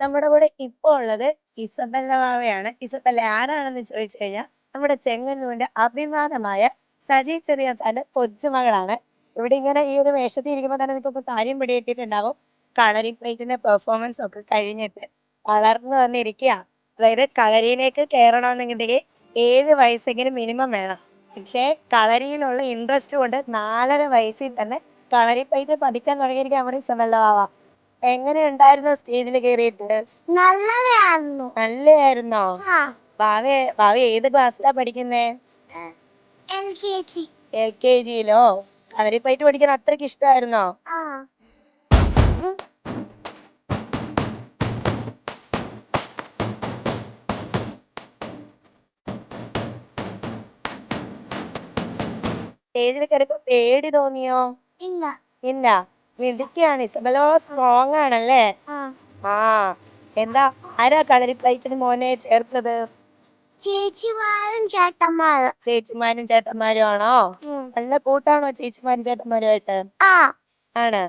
നമ്മുടെ കൂടെ ഇപ്പൊ ഉള്ളത് ഇസബെല്ല മാവയാണ് ഇസബെല്ല ആരാണെന്ന് ചോദിച്ചു കഴിഞ്ഞാൽ നമ്മുടെ ചെങ്ങന്നൂരിന്റെ അഭിമാനമായ സജി തന്റെ കൊച്ചുമകളാണ്. ഇവിടെ ഇങ്ങനെ ഈ ഒരു വേഷത്തിൽ ഇരിക്കുമ്പോൾ തന്നെ നിങ്ങൾക്ക് കാര്യം പിടികിട്ടിട്ടുണ്ടാവും കളരി പ്ലേറ്റിന്റെ പെർഫോമൻസ് ഒക്കെ കഴിഞ്ഞിട്ട് വളർന്നു വന്നിരിക്കുകയാണ് അതായത് കളരിയിലേക്ക് കയറണമെന്നുണ്ടെങ്കിൽ ഏഴ് വയസ്സെങ്കിലും മിനിമം വേണം. പക്ഷേ കളരിയിലുള്ള ഇൻട്രസ്റ്റ് കൊണ്ട് നാലര വയസ്സിൽ തന്നെ കളരി കളരിപ്പയറ്റ് പഠിക്കാൻ തുടങ്ങിയിരിക്കുകയാണ് നമ്മുടെ ഇസബella വാവ. എങ്ങനെയുണ്ടായിരുന്നു സ്റ്റേജിൽ കയറിയിട്ട്? നല്ലതായിരുന്നു നല്ലതായിരുന്നോ? ഭാവി വാവ ഏത് ക്ലാസ്സിലാ പഠിക്കുന്നേ? എൽ കെ ജിയിലോ അവരെ പോയിട്ട് ജിയിലോ? കളരിപ്പയറ്റ് പഠിക്കാൻ അത്രയ്ക്ക് ഇഷ്ടമായിരുന്നോ? ആ സ്റ്റേജിൽ കയറിയപ്പോ പേടി തോന്നിയോ? ഇല്ല ഇല്ല. മിടുക്കിയാണ് ഇസബല സ്ട്രോങ് ആണല്ലേ? ആ എന്താ ആരാ കളരി പ്ലേറ്റിന് മോനെ ചേർത്തത്? ചേച്ചിമാരും ചേട്ടന്മാരും ചേച്ചിമാരും ചേട്ടന്മാരും ആണോ? നല്ല കൂട്ടാണോ ചേച്ചിമാരും ചേട്ടന്മാരുമായിട്ട്? ആ ആണ്.